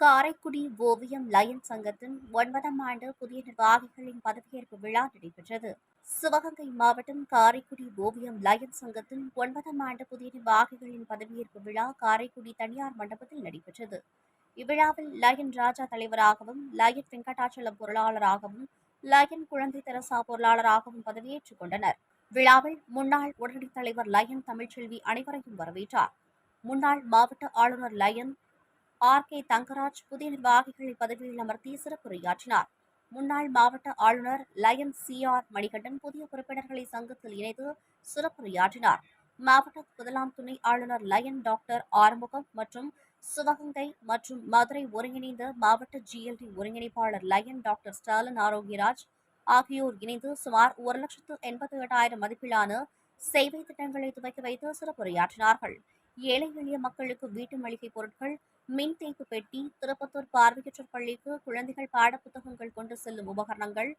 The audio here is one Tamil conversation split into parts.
காரைக்குடி ஓவியம் லயன் சங்கத்தின் ஒன்பதாம் ஆண்டு புதிய நிர்வாகிகளின் பதவியேற்பு விழா நடைபெற்றது. சிவகங்கை மாவட்டம் காரைக்குடி ஓவியம் லயன் சங்கத்தின் ஒன்பதாம் ஆண்டு புதிய நிர்வாகிகளின் பதவியேற்பு விழா காரைக்குடி தனியார் மண்டபத்தில் நடைபெற்றது. இவ்விழாவில் லயன் ராஜா தலைவராகவும் லயன் வெங்கடாச்சலம் பொருளாளராகவும் லயன் குழந்தை தெரசா பொருளாளராகவும் பதவியேற்றுக் கொண்டனர். விழாவில் முன்னாள் உடனடி தலைவர் லயன் தமிழ்ச்செல்வி அனைவரையும் வரவேற்றார். முன்னாள் மாவட்ட ஆளுநர் லயன் ஆர். கே. தங்கராஜ் புதிய நிர்வாகிகளை பதவியில் அமர்த்தி சிறப்புரையாற்றினார். முன்னாள் மாவட்ட ஆளுநர் லயன் சி. ஆர். மணிகண்டன் புதிய உறுப்பினர்களை சங்கத்தில் இணைத்து சிறப்புரையாற்றினார். மாவட்ட முதலாம் துணை ஆளுநர் லயன் டாக்டர் ஆறுமுகம் மற்றும் சிவகங்கை மற்றும் மதுரை ஒருங்கிணைந்த மாவட்ட ஜிஎல்டி ஒருங்கிணைப்பாளர் லயன் டாக்டர் ஸ்டாலின் ஆரோக்கியராஜ் ஆகியோர் இணைந்து சுமார் ஒரு லட்சத்து எண்பத்தி எட்டாயிரம் மதிப்பிலான சேவை திட்டங்களை துவக்கி வைத்து சிறப்புரையாற்றினார்கள். ஏழை எளிய மக்களுக்கு வீட்டு மளிகை பொருட்கள் மின் தேய்ப்பு பெட்டி திருப்பத்தூர் பார்வையற்றோர் பள்ளிக்கு குழந்தைகள் பாடப்புத்தகங்கள் கொண்டு செல்லும் உபகரணங்கள்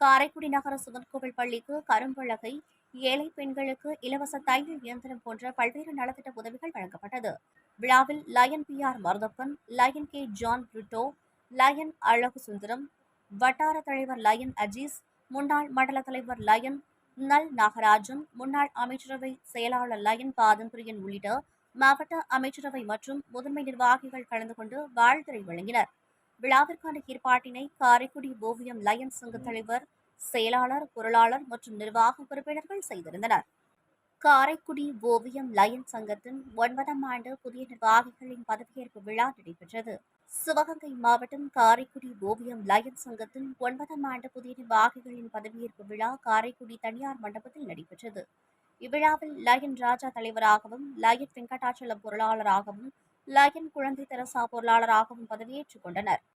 காரைக்குடி நகர சுதன்கோவில் பள்ளிக்கு கரும்பலகை ஏழை பெண்களுக்கு இலவச தையல் இயந்திரம் போன்ற பல்வேறு நலத்திட்ட உதவிகள் வழங்கப்பட்டது. விழாவில் Lion P R Maruthappan Lion K John Britto Lion Azhagu Sundaram வட்டார தலைவர் லயன் அஜீஸ் முன்னாள் மண்டல தலைவர் லயன் நல் நாகராஜன் முன்னாள் அமைச்சரவை செயலாளர் லயன் பாதம்பிரியன் உள்ளிட்ட மாவட்ட அமைச்சரவை மற்றும் முதன்மை நிர்வாகிகள் கலந்து கொண்டு வாழ்த்துறை வழங்கினர். விழாவிற்கான ஏற்பாட்டினை காரைக்குடி ஓவியம் லயன்ஸ் சங்க தலைவர் செயலாளர் பொருளாளர் மற்றும் நிர்வாக உறுப்பினர்கள் செய்திருந்தனர். காரைக்குடி ஓவியம் லயன் சங்கத்தின் ஒன்பதாம் ஆண்டு புதிய நிர்வாகிகளின் பதவியேற்பு விழா நடைபெற்றது. சிவகங்கை மாவட்டம் காரைக்குடி ஓவியம் லயன் சங்கத்தின் ஒன்பதாம் ஆண்டு புதிய நிர்வாகிகளின் பதவியேற்பு விழா காரைக்குடி தனியார் மண்டபத்தில் நடைபெற்றது. இவ்விழாவில் லயன் ராஜா தலைவராகவும் லயன் வெங்கடாச்சலம் பொருளாளராகவும் லயன் குழந்தை தெரசா பொருளாளராகவும் பதவியேற்றுக் கொண்டனர்.